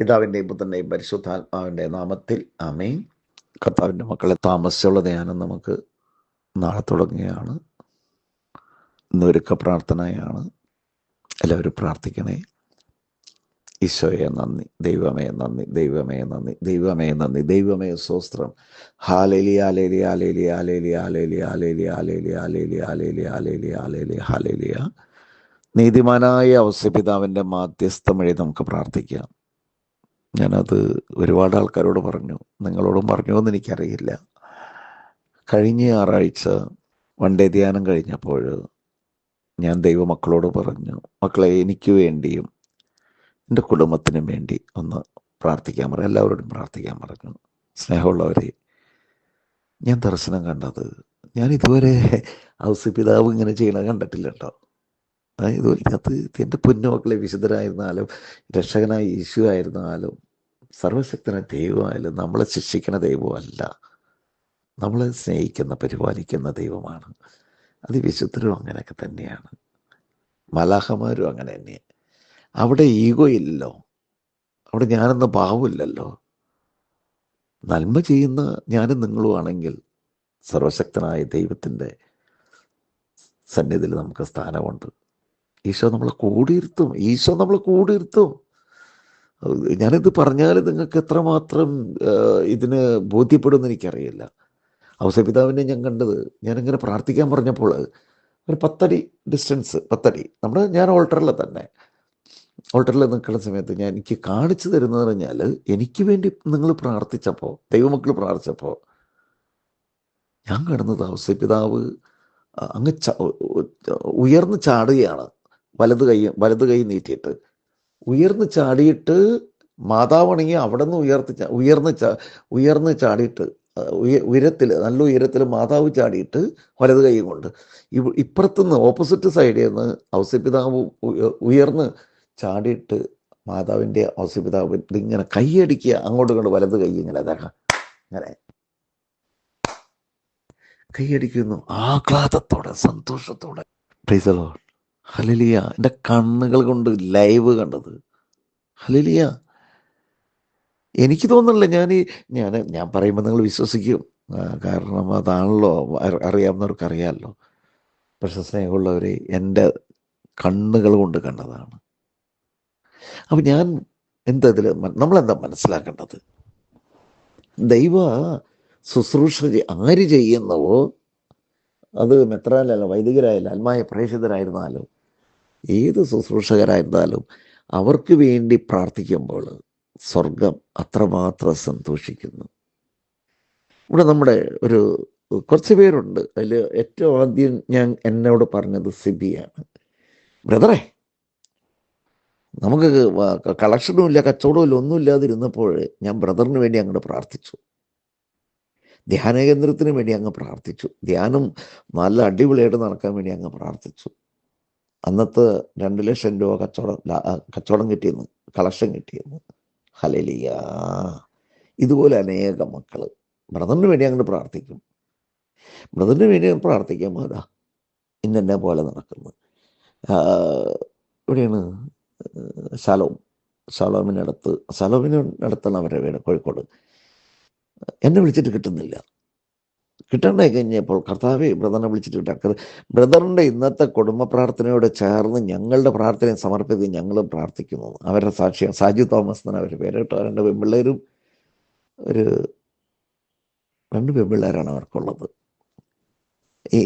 പിതാവിന്റെയും പുത്രന്റെയും പരിശുദ്ധാത്മാവിന്റെ നാമത്തിൽ. ആമേൻ. കർത്താവിന്റെ മക്കളെ താമസിച്ചുള്ള ധ്യാനം നമുക്ക് നാളെ തുടങ്ങുകയാണ്. ഇന്ന് ഒരുക്ക പ്രാർത്ഥനയാണ്. എല്ലാവരും പ്രാർത്ഥിക്കണേ. ഈശോയെ നന്ദി ദൈവമേ നന്ദി ദൈവമേ നന്ദി ദൈവമേ നന്ദി ദൈവമേ സ്വസ്ത്രം ഹാലേലി ആലേലി ആലേലി ആലേലി ആലേലി ആലേലി ആലേലി ആലേലി ആലേലി ആലേലി ആലേലി ഹാലേലിയ. നീതിമാനായ അവസ്യപിതാവിന്റെ മാധ്യസ്ഥം വഴി നമുക്ക് പ്രാർത്ഥിക്കാം. ഞാനത് ഒരുപാട് ആൾക്കാരോട് പറഞ്ഞു. നിങ്ങളോടും പറഞ്ഞു എന്ന് എനിക്കറിയില്ല. കഴിഞ്ഞ ഞായറാഴ്ച വണ്ടേ ധ്യാനം കഴിഞ്ഞപ്പോൾ ഞാൻ ദൈവമക്കളോട് പറഞ്ഞു മക്കളെ എനിക്ക് വേണ്ടിയും എന്റെ കുടുംബത്തിനും വേണ്ടി ഒന്ന് പ്രാർത്ഥിക്കാൻ പറഞ്ഞു എല്ലാവരോടും പ്രാർത്ഥിക്കാൻ പറഞ്ഞു. സ്നേഹമുള്ളവരെ ഞാൻ ദർശനം കണ്ടത് ഞാൻ ഇതുവരെ ഔസ്യപിതാവ് ഇങ്ങനെ ചെയ്യണത് കണ്ടിട്ടില്ല കേട്ടോ. ഇതുപോലെ ഇതിനകത്ത് എന്റെ പൊന്നുമക്കളെ വിശുദ്ധരായിരുന്നാലും രക്ഷകനായ യേശു ആയിരുന്നാലും സർവശക്തനായ ദൈവമായാലും നമ്മളെ ശിക്ഷിക്കുന്ന ദൈവമല്ല. നമ്മളെ സ്നേഹിക്കുന്ന പരിപാലിക്കുന്ന ദൈവമാണ്. അത് വിശുദ്ധരും അങ്ങനെയൊക്കെ തന്നെയാണ്. മലാഹമാരും അങ്ങനെ തന്നെയാണ് അവിടെ ഈഗോ ഇല്ലല്ലോ അവിടെ ഞാനെന്ന ഭാവമില്ലല്ലോ നന്മ ചെയ്യുന്ന ഞാനും നിങ്ങളുമാണെങ്കിൽ സർവശക്തനായ ദൈവത്തിന്റെ സന്നിധിയിൽ നമുക്ക് സ്ഥാനമുണ്ട്. ഈശോ നമ്മളെ കൂടിയിരുത്തും. ഈശോ നമ്മളെ കൂടിയിരുത്തും. ഞാനിത് പറഞ്ഞാൽ നിങ്ങൾക്ക് എത്രമാത്രം ഇതിന് ബോധ്യപ്പെടുമെന്ന് എനിക്കറിയില്ല. ഔസപിതാവിനെ ഞാൻ കണ്ടത് ഞാനിങ്ങനെ പ്രാർത്ഥിക്കാൻ പറഞ്ഞപ്പോൾ ഒരു പത്തടി ഡിസ്റ്റൻസ് പത്തടി. നമ്മുടെ ഞാൻ ഓൾട്ടറിൽ തന്നെ. ഓൾട്ടറിൽ നിൽക്കുന്ന സമയത്ത് ഞാൻ എനിക്ക് കാണിച്ചു തരുന്നത് പറഞ്ഞാൽ എനിക്ക് വേണ്ടി നിങ്ങൾ പ്രാർത്ഥിച്ചപ്പോൾ ദൈവമക്കൾ പ്രാർത്ഥിച്ചപ്പോൾ ഞാൻ കിടന്നത് ഔസപിതാവ് അങ്ങ് ഉയർന്ന് ചാടുകയാണ്. വലത് കൈ വലത് കൈ നീട്ടിയിട്ട്. ഉയർന്ന് ചാടിയിട്ട് മാതാവണങ്ങി അവിടെ നിന്ന് ഉയർത്തി ഉയർന്ന് ചാ ഉയർന്ന് ചാടിയിട്ട് ഉയരത്തിൽ നല്ല ഉയരത്തിൽ മാതാവ് ചാടിയിട്ട് വലത് കൈ കൊണ്ട്. ഇപ്പുറത്തുനിന്ന് ഓപ്പോസിറ്റ് സൈഡിൽ നിന്ന് ഔസ്യപിതാവ് ഉയർന്ന് ചാടിയിട്ട് മാതാവിന്റെ ഔസ്യപിതാവ് ഇങ്ങനെ കൈയടിക്കുക അങ്ങോട്ട് ഇങ്ങോട്ട് വലത് കൈ ഇങ്ങനെ അതാക്കാം ഇങ്ങനെ. കൈയടിക്കുന്നു. ആഹ്ലാദത്തോടെ സന്തോഷത്തോടെ. പ്രൈസലോ ഹലിലിയ എന്റെ കണ്ണുകൾ കൊണ്ട് ലൈവ് കണ്ടത്. ഹലിലിയ എനിക്ക് തോന്നുന്നില്ല ഞാൻ ഈ ഞാൻ ഞാൻ പറയുമ്പോൾ നിങ്ങൾ വിശ്വസിക്കും. കാരണം അതാണല്ലോ അറിയാവുന്നവർക്ക് അറിയാമല്ലോ പക്ഷെ സ്നേഹമുള്ളവരെ എന്റെ കണ്ണുകൾ കൊണ്ട് കണ്ടതാണ്. അപ്പം ഞാൻ എന്താ ഇതിൽ നമ്മളെന്താ മനസ്സിലാക്കേണ്ടത്? ദൈവ ശുശ്രൂഷ ആര് ചെയ്യുന്നവോ അത് മെത്രാലല്ല വൈദികരായാലും ആത്മായ പ്രേക്ഷിതരായിരുന്നാലും ഏത് ശുശ്രൂഷകരായിരുന്നാലും അവർക്ക് വേണ്ടി പ്രാർത്ഥിക്കുമ്പോൾ സ്വർഗം അത്രമാത്രം സന്തോഷിക്കുന്നു. ഇവിടെ നമ്മുടെ ഒരു കുറച്ച് പേരുണ്ട്. അതിൽ ഏറ്റവും ആദ്യം ഞാൻ എന്നോട് പറഞ്ഞത് സിബിയാണ്. ബ്രദറെ നമുക്ക് കളക്ഷനും ഇല്ല കച്ചവടവും ഇല്ല ഒന്നും ഇല്ലാതിരുന്നപ്പോൾ ഞാൻ ബ്രദറിന് വേണ്ടി അങ്ങോട്ട് പ്രാർത്ഥിച്ചു. ധ്യാന കേന്ദ്രത്തിന് വേണ്ടി അങ്ങ് പ്രാർത്ഥിച്ചു. ധ്യാനം നല്ല അടിപൊളിയായിട്ട് നടക്കാൻ വേണ്ടി അങ്ങ് പ്രാർത്ഥിച്ചു. അന്നത്തെ രണ്ട് ലക്ഷം രൂപ കച്ചവടം കച്ചവടം കിട്ടിയെന്ന് കളക്ഷൻ കിട്ടിയെന്ന് ഹലലിയ ഇതുപോലെ അനേകം മക്കൾ ബ്രദറിന് വേണ്ടി അങ്ങനെ പ്രാർത്ഥിക്കും. ബ്രദറിന് വേണ്ടി പ്രാർത്ഥിക്കാൻ പോരാ ഇന്നെന്നെ പോലെ നടക്കുന്നു. ഇവിടെയാണ് ശലോം. ശലോമിനടുത്ത് ശലോമിനടുത്താണ് അവരുടെ വീട് കോഴിക്കോട്. എന്നെ വിളിച്ചിട്ട് കിട്ടുന്നില്ല. കിട്ടണ്ടായി കഴിഞ്ഞപ്പോൾ കർത്താവെ ബ്രദറിനെ വിളിച്ചിട്ട് കിട്ടാം. ബ്രദറിന്റെ ഇന്നത്തെ കുടുംബ പ്രാർത്ഥനയോട് ചേർന്ന് ഞങ്ങളുടെ പ്രാർത്ഥനയെ സമർപ്പിച്ച് ഞങ്ങളും പ്രാർത്ഥിക്കുന്നു. അവരുടെ സാക്ഷിയാണ് സാജു തോമസ് എന്നാണ് അവരുടെ പേര് കേട്ടോ. രണ്ട് പെൺപിള്ളേരും ഒരു രണ്ട് പെൺപിള്ളേരാണ് അവർക്കുള്ളത്.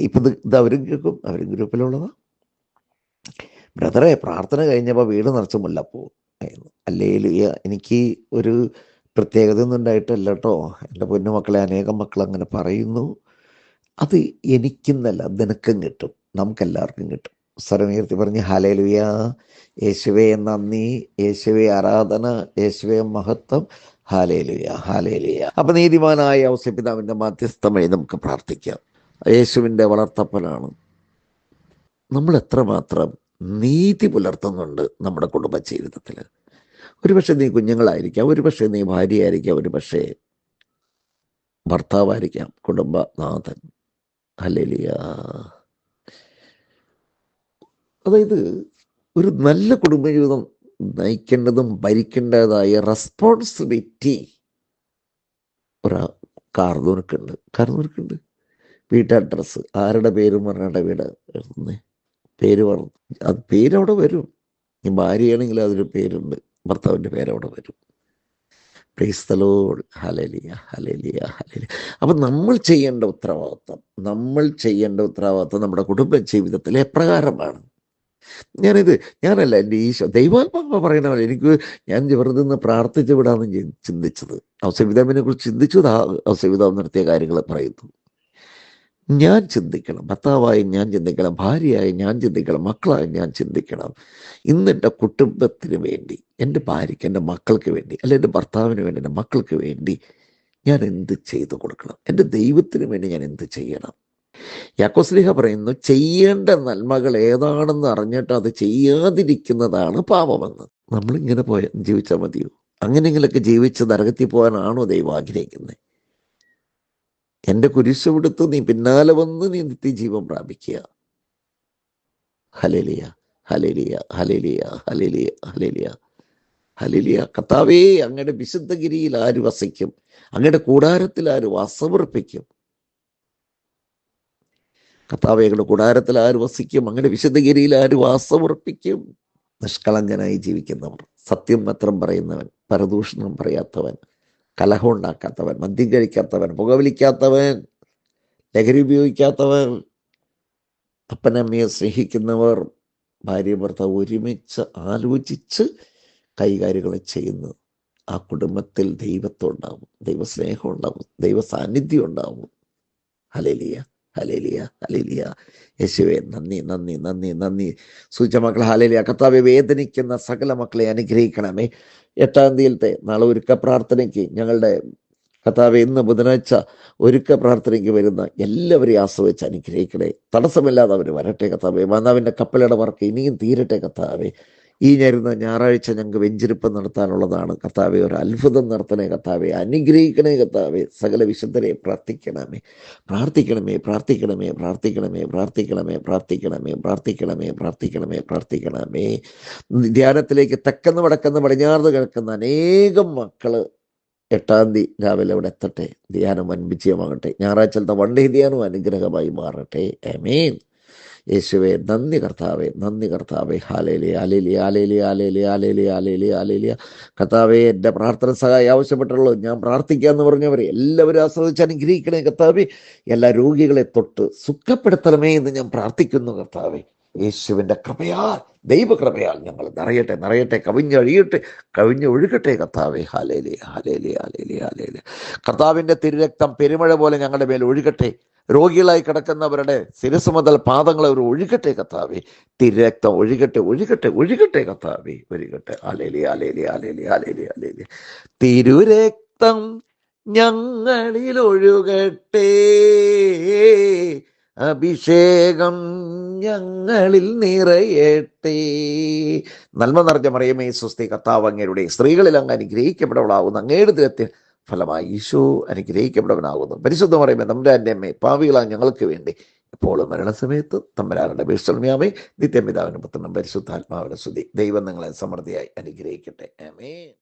ഇപ്പം ഇത് അവരും കേൾക്കും അവരും ഗ്രൂപ്പിലുള്ളതാണ് ബ്രദറെ പ്രാർത്ഥന കഴിഞ്ഞപ്പോൾ വീട് നിറച്ച് മുല്ലപ്പൂ അല്ലേലു എനിക്ക് ഒരു പ്രത്യേകത ഒന്നും ഉണ്ടായിട്ടല്ല കേട്ടോ എന്റെ പൊന്നു മക്കളെ അനേകം മക്കൾ അങ്ങനെ പറയുന്നു. അത് എനിക്കെന്നല്ല നിനക്കും കിട്ടും. നമുക്കെല്ലാവർക്കും കിട്ടും. സ്വരമുയർത്തി പറഞ്ഞ് ഹലേലുയ യേശുവേ നന്ദി. യേശുവേ ആരാധന. യേശുവേ മഹത്വം. ഹാലേലുയ ഹാലേലുയ അപ്പൊ നീതിമാനായ ഔസ്യപിതാവിന്റെ മാധ്യസ്ഥം മാധ്യസ്ഥമായി നമുക്ക് പ്രാർത്ഥിക്കാം. യേശുവിന്റെ വളർത്തപ്പനാണ്. നമ്മൾ എത്രമാത്രം നീതി പുലർത്തുന്നുണ്ട് നമ്മുടെ കുടുംബ ജീവിതത്തിൽ ഒരുപക്ഷെ നീ കുഞ്ഞുങ്ങളായിരിക്കാം ഒരുപക്ഷെ നീ ഭാര്യയായിരിക്കാം ഒരുപക്ഷെ ഭർത്താവായിരിക്കാം കുടുംബനാഥൻ. അല്ലേലിയ അതായത് ഒരു നല്ല കുടുംബജീവിതം നയിക്കേണ്ടതും ഭരിക്കേണ്ടതായ റെസ്പോൺസിബിലിറ്റി ഒരാ കാർന്നൂർക്കുണ്ട്. കാർന്നൂർക്കുണ്ട്. വീട്ട് അഡ്രസ്സ് ആരുടെ പേരും പറഞ്ഞാടെ വീട്? പേര് പറഞ്ഞു. അത് പേരവിടെ വരും. ഭാര്യയാണെങ്കിൽ അതിന് പേരുണ്ട്. ഭർത്താവിന്റെ പേരവിടെ വരും. പ്രീസ്തലോട് ഹലലിയ ഹലലിയ ഹലലിയ അപ്പം നമ്മൾ ചെയ്യേണ്ട ഉത്തരവാദിത്വം നമ്മൾ ചെയ്യേണ്ട ഉത്തരവാദിത്വം നമ്മുടെ കുടുംബ ജീവിതത്തിൽ എപ്രകാരമാണ്. ഞാനിത് ഞാനല്ല എന്റെ ഈശോ ദൈവാത്മാവ് പറയുന്ന പോലെ എനിക്ക് ഞാൻ വെറുതെ നിന്ന് പ്രാർത്ഥിച്ചു വിടാമെന്ന് ചിന്തിച്ചത്. ഔസവിതാമിനെ കുറിച്ച് ചിന്തിച്ചു അവസവിതാവ് നടത്തിയ കാര്യങ്ങൾ പറയുന്നു. ഞാൻ ചിന്തിക്കണം. ഭർത്താവായി ഞാൻ ചിന്തിക്കണം. ഭാര്യയായി ഞാൻ ചിന്തിക്കണം. മക്കളായി ഞാൻ ചിന്തിക്കണം. ഇന്ന് എന്റെ കുടുംബത്തിന് വേണ്ടി എന്റെ ഭാര്യയ്ക്ക് എന്റെ മക്കൾക്ക് വേണ്ടി അല്ലെ എന്റെ ഭർത്താവിന് വേണ്ടി എന്റെ മക്കൾക്ക് വേണ്ടി ഞാൻ എന്ത് ചെയ്തു കൊടുക്കണം? എന്റെ ദൈവത്തിന് വേണ്ടി ഞാൻ എന്ത് ചെയ്യണം? യാക്കോസ്ലിഹ പറയുന്നു ചെയ്യേണ്ട നന്മകൾ ഏതാണെന്ന് അറിഞ്ഞിട്ട് അത് ചെയ്യാതിരിക്കുന്നതാണ് പാപമെന്ന്. നമ്മളിങ്ങനെ പോയ ജീവിച്ചാൽ മതിയോ? അങ്ങനെയെങ്കിലൊക്കെ ജീവിച്ച് നരകത്തിൽ പോകാനാണോ ദൈവം ആഗ്രഹിക്കുന്നത് എന്റെ കുരിശ് വിടുത്ത് നീ പിന്നാലെ വന്ന് നീ നിത്യജീവൻ പ്രാപിക്കുക. ഹലേലിയ ഹലേലിയ ഹലേലിയ ഹലേലിയ ഹലേലിയ ഹലലിയ കർത്താവേ അങ്ങയുടെ വിശുദ്ധഗിരിയിൽ ആര് വസിക്കും? അങ്ങയുടെ കൂടാരത്തിൽ ആര് വാസമർപ്പിക്കും കർത്താവയുടെ കൂടാരത്തിൽ ആര് വസിക്കും? അങ്ങയുടെ വിശുദ്ധഗിരിയിൽ ആര് വാസമർപ്പിക്കും നിഷ്കളങ്കനായി ജീവിക്കുന്നവർ സത്യം മാത്രം പറയുന്നവൻ പരദൂഷണം പറയാത്തവൻ കലഹം ഉണ്ടാക്കാത്തവൻ മദ്യം കഴിക്കാത്തവൻ പുകവലിക്കാത്തവൻ ലഹരി ഉപയോഗിക്കാത്തവൻ അപ്പനമ്മയെ സ്നേഹിക്കുന്നവർ ഭാര്യ ഭർത്താവ് ഒരുമിച്ച് ആലോചിച്ച് കൈകാര്യങ്ങൾ ചെയ്യുന്നു. ആ കുടുംബത്തിൽ ദൈവത്വം ഉണ്ടാവും ദൈവസ്നേഹം ഉണ്ടാവും ദൈവ സാന്നിധ്യം ഉണ്ടാവും. ഹലേലിയ ഹലേലിയ ഹലേലിയ യേശുവെ നന്ദി നന്ദി നന്ദി നന്ദി. സൂച മക്കളെ ഹലേലിയ കർത്താവെ വേദനിക്കുന്ന സകല മക്കളെ അനുഗ്രഹിക്കണമേ. എട്ടാം തീയതിയിലത്തെ നാളെ ഒരുക്ക പ്രാർത്ഥനയ്ക്ക് ഞങ്ങളുടെ കർത്താവ് ഇന്ന് ബുധനാഴ്ച ഒരുക്ക പ്രാർത്ഥനയ്ക്ക് വരുന്ന എല്ലാവരെയും ആശ്രയിച്ച് അനുഗ്രഹിക്കണേ. തടസ്സമില്ലാതെ അവർ വരട്ടെ കർത്താവെ. മാതാവിന്റെ കപ്പലട വർക്ക് ഇനിയും തീരട്ടെ കർത്താവെ. ഈ വരുന്ന ഞായറാഴ്ച ഞങ്ങൾക്ക് വെഞ്ചിരിപ്പ് നടത്താനുള്ളതാണ്. കർത്താവെ ഒരു അത്ഭുതം നടത്തണേ കർത്താവെ. അനുഗ്രഹിക്കണേ കർത്താവെ. സകല വിശുദ്ധരെ പ്രാർത്ഥിക്കണമേ. പ്രാർത്ഥിക്കണമേ പ്രാർത്ഥിക്കണമേ പ്രാർത്ഥിക്കണമേ പ്രാർത്ഥിക്കണമേ പ്രാർത്ഥിക്കണമേ പ്രാർത്ഥിക്കണമേ പ്രാർത്ഥിക്കണമേ പ്രാർത്ഥിക്കണമേ. ധ്യാനത്തിലേക്ക് തെക്കെന്ന് വടക്കെന്ന് പടിഞ്ഞാറ് കിടക്കുന്ന അനേകം മക്കൾ എട്ടാം തീയതി രാവിലെ അവിടെ എത്തട്ടെ. ധ്യാനം വൻ വിജയമാകട്ടെ. ഞായറാഴ്ചത്തെ വണ്ടി ധ്യാനം അനുഗ്രഹമായി മാറട്ടെ. അമേൻ യേശുവെ നന്ദി കർത്താവെ നന്ദി കർത്താവെ. ഹാലേലി ആലേലി ആലേലി ആലേലി ആലേലി ആലേലി ആലേലിയ കർത്താവെ എന്റെ പ്രാർത്ഥന സഹായം ആവശ്യപ്പെട്ടുള്ളൂ. ഞാൻ പ്രാർത്ഥിക്കാന്ന് പറഞ്ഞവരെ എല്ലാവരും ആസ്വദിച്ച് അനുഗ്രഹിക്കണേ കർത്താവെ. എല്ലാ രോഗികളെ തൊട്ട് സുഖപ്പെടുത്തണമേ എന്ന് ഞാൻ പ്രാർത്ഥിക്കുന്നു കർത്താവെ. യേശുവിന്റെ കൃപയാൽ ദൈവകൃപയാൽ ഞങ്ങൾ നിറയട്ടെ നിറയട്ടെ കവിഞ്ഞൊഴിയട്ടെ കവിഞ്ഞൊഴുകട്ടെ കർത്താവെ. ഹാലേലി ഹാലേലി ഹാലേലി ഹാലേലി കർത്താവിന്റെ തിരുരക്തം പെരുമഴ പോലെ ഞങ്ങളുടെ മേൽ ഒഴുകട്ടെ. രോഗികളായി കിടക്കുന്നവരുടെ ശിരസ് മുതൽ പാദങ്ങളെ അവർ ഒഴുകട്ടെ കത്താവേ തിരക്തം ഒഴുകട്ടെ ഒഴുകട്ടെ ഒഴുകട്ടെ കത്താവേ ഒഴുകട്ടെ അലേലി അലേലി അലേലി അലേലി അലേലി തിരുരക്തം ഞങ്ങളിൽ ഒഴുകട്ടെ. അഭിഷേകം ഞങ്ങളിൽ നിറയട്ടെ. നന്മ നിറഞ്ഞ മറിയമേ സ്വസ്തി കത്താവ് അങ്ങയുടെ സ്ത്രീകളിൽ അങ്ങ് അനുഗ്രഹിക്കപ്പെടവളാവുന്ന. അങ്ങയുടെ ദിനത്തിൽ ഫലമായി ഈശോ അനുഗ്രഹിക്കപ്പെടവനാകുന്നു പരിശുദ്ധം പറയുമ്പോൾ എന്റെ അമ്മേ പാവികളാ ഞങ്ങൾക്ക് വേണ്ടി എപ്പോഴും മരണസമയത്ത് തമ്പരാറുടെ ഭീഷണിയാമേ നിത്യപിതാവിനും പുത്രനും പരിശുദ്ധാത്മാവിന്റെ സ്തുതി. ദൈവം നിങ്ങളെ സമൃദ്ധിയായി അനുഗ്രഹിക്കട്ടെ. ആമേ